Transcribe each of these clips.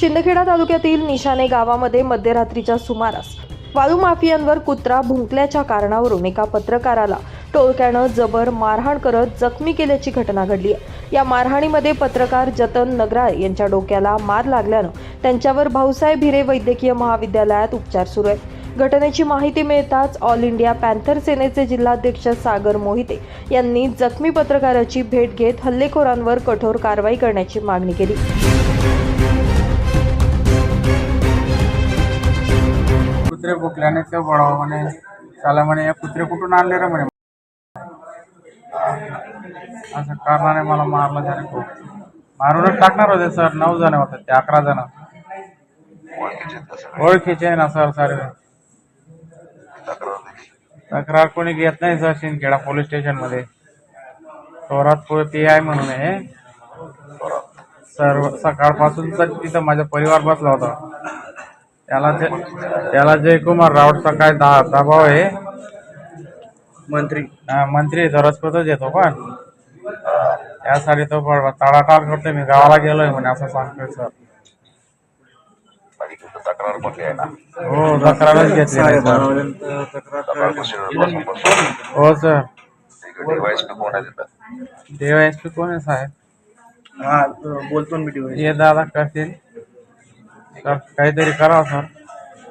शिंदखेडा तालुक्यातील निशाणे गावामध्ये मध्यरात्रीच्या सुमारास वाळू माफियांवर कुत्रा भुंकल्याच्या कारणावरून एका पत्रकाराला टोळक्यानं जबर मारहाण करत जखमी केल्याची घटना घडली आहे. या मारहाणीमध्ये पत्रकार जतन नगराळे यांच्या डोक्याला मार लागल्यानं त्यांच्यावर भाऊसाहेब हिरे वैद्यकीय महाविद्यालयात उपचार सुरू आहेत. घटनेची माहिती मिळताच ऑल इंडिया पॅन्थर सेनेचे जिल्हाध्यक्ष सागर मोहिते यांनी जखमी पत्रकाराची भेट घेत हल्लेखोरांवर कठोर कारवाई करण्याची मागणी केली. कुत्रे भुकल्याने ते बळाव म्हणे त्याला म्हणे या कुत्रे कुठून आणले रे म्हणे? असं कारणाने मला मारलं त्याने खूप. मारूनच टाकणार होते सर. नऊ जण होते ते अकरा जण. ओळखीचे ना सर सर्व तक्रार कोणी घेत नाही सर शिंदखेडा पोलीस स्टेशनमध्ये थोरात पी आय म्हणून आहे. सर्व सकाळपासून तर तिथं माझा परिवार बसला होता. त्याला ते त्याला जयकुमार राऊतचा काय दा दबाव आहे? मंत्री. हा, मंत्री धरसपतच येतो पण. त्यासाठी तो बरोबर टाळाटाळ करतोय मी गावाला गेलोय म्हणे असं सांगतोय सर. तक्रार कोणती आहे ना? हो तक्रारच घेतली नाही सर. हो सर. डिवाइस पे कोण आहे तिथं? देव एस पी कोण आहे साहेब? हा बोलतो ना मी ये दादा करतील. सर काहीतरी करावं सर.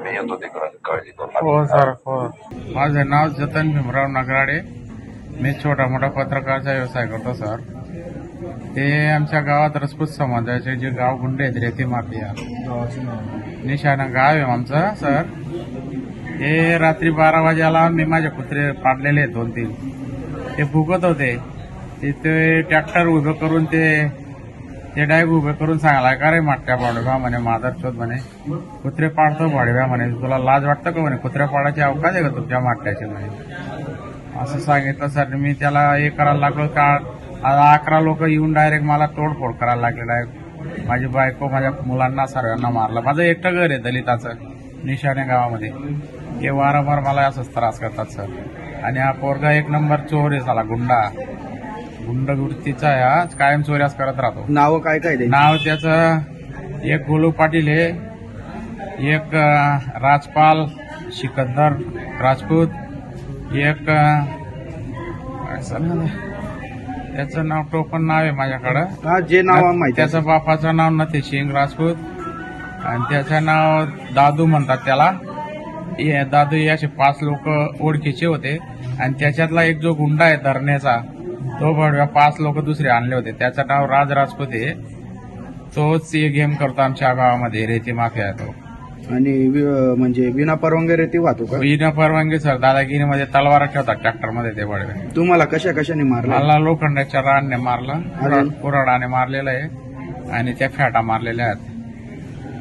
मी येतो तिकडं काळजी करू हो सर हो. माझं नाव जतन भीमराव नगराडे. मी छोटा मोठा पत्रकारचा व्यवसाय करतो सर. ते आमच्या गावात रसपूत समाजाचे जे गाव गुंडे आहेत रेती माफिया. निशाणा गाव आहे आमचं सर. हे रात्री बारा वाजेला मी माझे कुत्रे पाडलेले आहेत दोन तीन ते भुकत होते. तिथे ट्रॅक्टर उभं करून ते ते डायग उभे करून सांगायला का रे माट्या पाडव्या म्हणे मादर शोध म्हणे कुत्रे पाडतो पाडव्या म्हणे तुला लाज वाटतं का म्हणे कुत्र्या पाडायची अवकाश आहे का तुमच्या माट्याची म्हणे असं सांगितलं सर मी त्याला हे करायला लागलो का अकरा लोक येऊन डायरेक्ट मला तोडफोड करायला लागले डायरेक्ट माझी बायको माझ्या मुलांना सर्वांना मारलं. माझं एकटं घर आहे दलिताचं निशाणे गावामध्ये. हे वारंवार मला असंच त्रास करतात सर आणि हा पोरगा एक नंबर चोर आहे साला गुंडा. गुंड वृत्तीचा आहे हा. कायम चोऱ्यास करत राहतो. नाव काय काय नाव त्याचं एक गोलू पाटील आहे. एक अं, राजपाल सिकंदर राजपूत. एक अं, काय सांगणार आहे? त्याचं नाव टोपण नाव आहे माझ्याकडं. हा जे नाव माहिती आहे. त्याचं बापाचं नाव नथे सिंग राजपूत. आणि त्याचं नाव दादू म्हणतात त्याला. हे दादू हे असे पाच लोक ओळखीचे होते. आणि त्याच्यातला एक जो गुंडा आहे धरण्याचा तो बडव्या पाच लोक दुसरे आणले होते. त्याचं नाव राज राजपूत. आहे तोच गेम करतो आमच्या गावामध्ये रेती माफिया तो. आणि वि- म्हणजे विना परवानगी रेती वाहतो का? विना परवानगी सर दादागिरीमध्ये तलवार ठेवतात ट्रॅक्टरमध्ये ते बडवे तुम्हाला कशा कशाने मारला? मला लोखंडाच्या राडने मारलं अजून? मारलेलं आहे आणि त्या फॅटा मारलेल्या आहेत.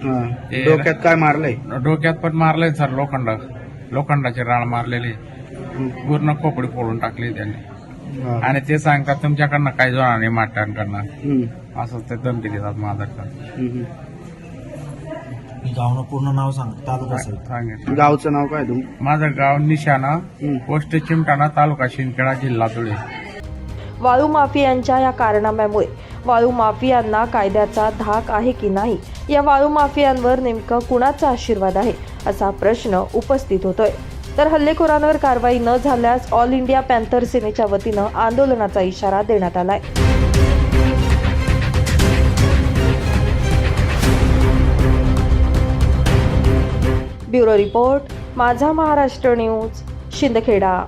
हा. ते- डोक्यात काय मारलंय? डोक्यात पण मारलंय सर लोखंड. लोखंडाची राळ मारलेली. पूर्ण खोपडी फोडून टाकली त्यांनी. आणि ते सांगतात तुमच्याकडनं काही जोणार नाही माट्यांकडनं. असं ते धमकी देतात माझ्याकडं. गावनं पूर्ण नाव सांग तालुका सहित. सांगितलं. गावचं नाव काय तुम? माझं गाव निशाणा. पोस्ट चिमटाणा तालुका शिंदखेडा जिल्हा धुळे. वाळू माफियांच्या या कारनाम्यामुळे वाळू माफियांना कायद्याचा धाक आहे की नाही या वाळू माफियांवर नेमकं कुणाचा आशीर्वाद आहे असा प्रश्न उपस्थित होतोय. तर हल्लेखोरांवर कारवाई न झाल्यास ऑल इंडिया पॅन्थर सेनेच्या वतीनं आंदोलनाचा इशारा देण्यात आलाय. ब्युरो रिपोर्ट माझा महाराष्ट्र न्यूज शिंदखेडा.